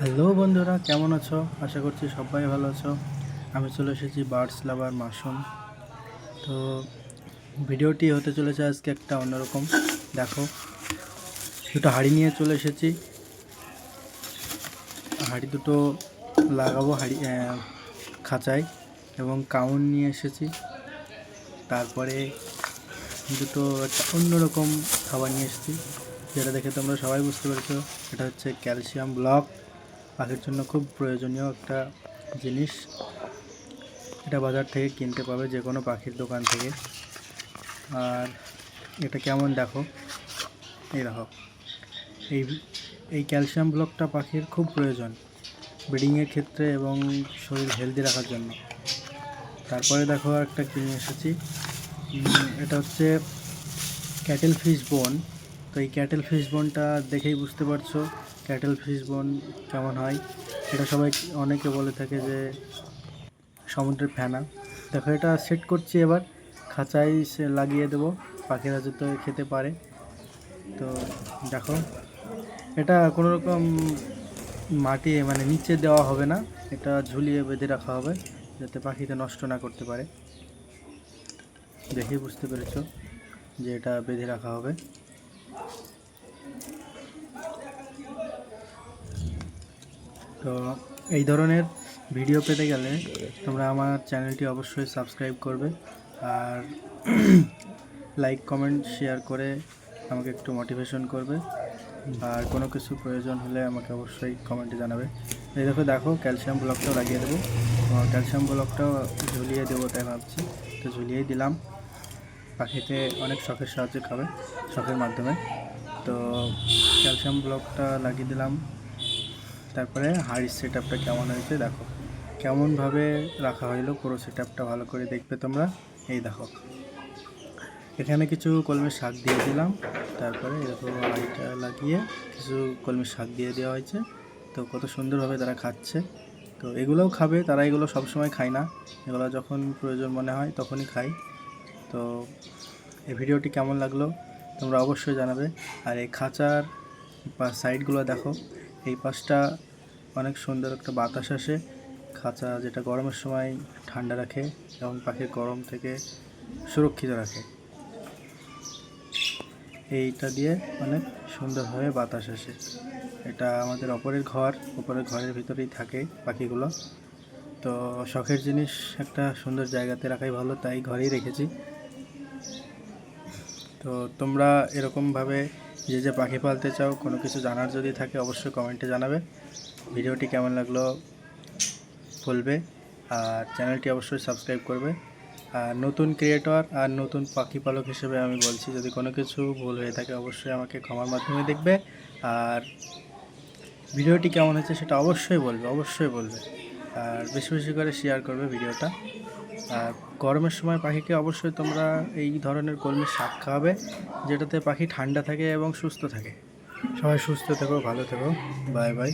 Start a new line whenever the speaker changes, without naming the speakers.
Hello বন্ধুরা, কেমন আছো? আশা করছি সবাই ভালো আছো। আমি চলে এসেছি বার্ডস লাভার মাসুম। তো ভিডিওটি হতে চলেছে আজকে একটা অন্যরকম। দেখো, দুটো হাঁড়ি নিয়ে চলে এসেছি। হাঁড়ি দুটো লাগাবো, হাঁড়ি খাঁচায় এবং কাউন নিয়ে এসেছি। তারপরে দুটো একটা অন্যরকম খাবার নিয়ে এসেছি। যেটা দেখে তোমরা সবাই বুঝতে পেরেছ, এটা হচ্ছে ক্যালসিয়াম ব্লক। পাখির জন্য খুব প্রয়োজনীয় একটা জিনিস। এটা বাজার থেকে কিনতে পাবে যে কোনো পাখির দোকান থেকে। আর এটা কেমন দেখো? এই দেখো। এই এই ক্যালসিয়াম ব্লকটা পাখির খুব প্রয়োজন ব্রিডিংয়ের ক্ষেত্রে এবং শরীর হেলদি রাখার জন্য। তারপরে দেখো একটা কিনে এসেছি। এটা হচ্ছে ক্যাটেল ফিশ বোন। তো এই ক্যাটেল ফিশ বোনটা দেখেই বুঝতে পারছ ক্যাটেল ফিশ বোন কেমন হয়? এটা সবাই অনেকে বলে থাকে যে সমুদ্রের ফেনা। দেখো, এটা সেট করছি এবার। খাঁচায় সে লাগিয়ে দেবো। পাখিরা যাতে খেতে পারে। তো দেখো, এটা কোনো রকম মাটি মানে নিচে দেওয়া হবে না। এটা ঝুলিয়ে বেঁধে রাখা হবে, যাতে পাখিতে নষ্ট না করতে পারে। দেখেই বুঝতে পেরেছ যে এটা বেঁধে রাখা হবে। তো এই ধরনের ভিডিও পেতে গেলে তোমরা আমার চ্যানেলটি অবশ্যই সাবস্ক্রাইব করবে আর লাইক, কমেন্ট, শেয়ার করে আমাকে একটু মোটিভেশন করবে। আর কোনো কিছু প্রয়োজন হলে আমাকে অবশ্যই কমেন্টে জানাবে। এই দেখো দেখো, ক্যালসিয়াম ব্লকটাও লাগিয়ে দেবো। ক্যালসিয়াম ব্লকটাও ঝুলিয়ে দেবো তাই ভাবছি। তো ঝুলিয়েই দিলাম। পাখিতে অনেক শখের সাহায্যে খাবে, শখের মাধ্যমে। তো ক্যালসিয়াম ব্লকটা লাগিয়ে দিলাম। তারপরে হাড়ির সেট আপটা কেমন হয়েছে দেখো। কেমনভাবে রাখা হইল পুরো সেট আপটা ভালো করে দেখবে তোমরা। এই দেখো। এখানে কিছু কলমের শাক দিয়ে দিলাম। তারপরে এরকম হাঁড়িটা লাগিয়ে কিছু কলমের শাক দিয়ে দেওয়া হয়েছে। তো কত সুন্দরভাবে তারা খাচ্ছে। তো এগুলোও খাবে, তারা এগুলো সবসময় খায় না। এগুলো যখন প্রয়োজন মনে হয় তখনই খায়। তো এই ভিডিওটি কেমন লাগল তোমরা অবশ্যই জানাবে। আর এই খাঁচার সাইডগুলো দেখো। এই পাশটা অনেক সুন্দর একটা বাতাস আসে। খাঁচা যেটা গরমের সময় ঠান্ডা রাখে এবং পাখির গরম থেকে সুরক্ষিত রাখে। এইটা দিয়ে অনেক সুন্দরভাবে বাতাস আসে। এটা আমাদের অপরের ঘর উপরের ঘরের ভিতরেই থাকে পাখিগুলো। তো শখের জিনিস একটা সুন্দর জায়গাতে রাখাই ভালো, তাই ঘরেই রেখেছি। তো তোমরা এরকমভাবে যে যে পাখি পালতে চাও, কোনো কিছু জানার যদি থাকে, অবশ্যই কমেন্টে জানাবে। ভিডিওটি কেমন লাগল বলবে, আর চ্যানেলটি অবশ্যই সাবস্ক্রাইব করবে। আর নতুন ক্রিয়েটর আর নতুন পাখি পালক হিসেবে আমি বলছি, যদি কোনো কিছু ভুল হয়ে থাকে অবশ্যই আমাকে ক্ষমার মাধ্যমে দেখবে। আর ভিডিওটি কেমন হয়েছে সেটা অবশ্যই বলবে অবশ্যই বলবে। আর বেশি বেশি করে শেয়ার করবে ভিডিওটা। আর গরমের সময় পাখিকে অবশ্যই তোমরা এই ধরনের কলমির শাক খাওয়াবে, যেটাতে পাখি ঠান্ডা থাকে এবং সুস্থ থাকে। সবাই সুস্থ থেকো, ভালো থেকো। Bye bye.